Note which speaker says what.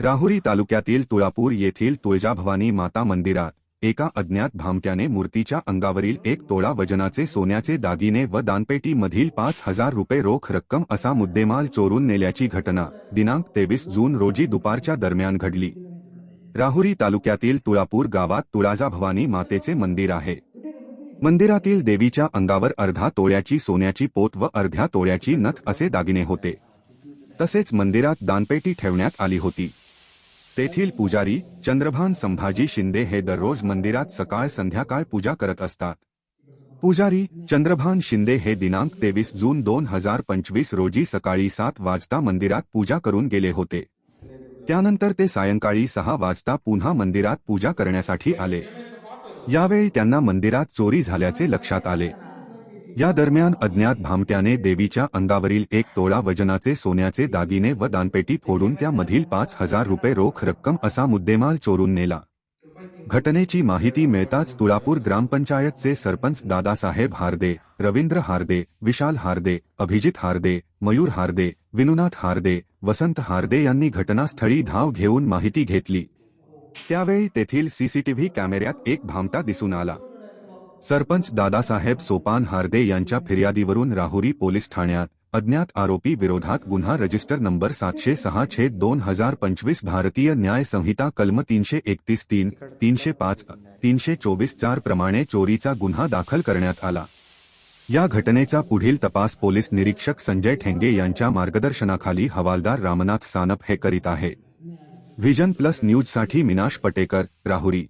Speaker 1: राहुरी तालुक्यातील तुळापूर येथील तुळजाभवानी माता मंदिरात एका अज्ञात भामट्याने मूर्तीच्या अंगावरील एक तोळा वजनाचे सोन्याचे दागिने व दानपेटीमधील पाच हजार रुपये रोख रक्कम असा मुद्देमाल चोरून नेल्याची घटना दिनांक तेवीस जून रोजी दुपारच्या दरम्यान घडली. राहुरी तालुक्यातील तुळापूर गावात तुळाजाभवानी मातेचे मंदिर आहे. मंदिरातील देवीच्या अंगावर अर्धा तोळ्याची सोन्याची पोत व अर्ध्या तोळ्याची नथ असे दागिने होते. तसेच मंदिरात दानपेटी ठेवण्यात आली होती. तेथील पुजारी चंद्रभान संभाजी शिंदे हे दररोज मंदिरात सकाळ संध्याकाळ पूजा करत असतात. पुजारी चंद्रभान शिंदे हे दिनांक तेवीस जून दोन हजार पंचवीस रोजी सकाळी सात वाजता मंदिरात पूजा करून गेले होते. त्यानंतर ते सायंकाळी सहा वाजता पुन्हा मंदिरात पूजा करण्यासाठी आले. यावेळी त्यांना मंदिरात चोरी झाल्याचे लक्षात आले. या दरम्यान अज्ञात भामट्याने देवीच्या अंगावरील एक तोळा वजनाचे सोन्याचे दागिने व दानपेटी फोडून त्यामधील पाच हजार रुपये रोख रक्कम असा मुद्देमाल चोरून नेला. घटनेची माहिती मिळताच तुळापूर ग्रामपंचायतचे सरपंच दादासाहेब हार्दे रवींद्र हार्दे विशाल हार्दे अभिजित हार्दे मयूर हार्दे विनुनाथ हार्दे वसंत हार्दे यांनी घटनास्थळी धाव घेऊन माहिती घेतली. त्यावेळी तेथील सीसीटीव्ही कॅमेऱ्यात एक भामटा दिसून आला. सरपंच दादासाहेब सोपान हार्दे यांच्या फिर्यादीवरून राहुरी पोलीस ठाण्यात अज्ञात आरोपी विरोधात गुन्हा रजिस्टर नंबर सातशे सहा छेद दोन हजार पंचवीस भारतीय न्याय संहिता कलम तीनशे एकतीस तीन तीनशे पाच तीनशे चोवीस चार प्रमाणे चोरीचा गुन्हा दाखल करण्यात आला. या घटनेचा पुढील तपास पोलीस निरीक्षक संजय ठेंगे यांच्या मार्गदर्शनाखाली हवालदार रामनाथ सानप हे करीत आहे. व्हिजन प्लस न्यूजसाठी मिनाश पटेकर राहुरी.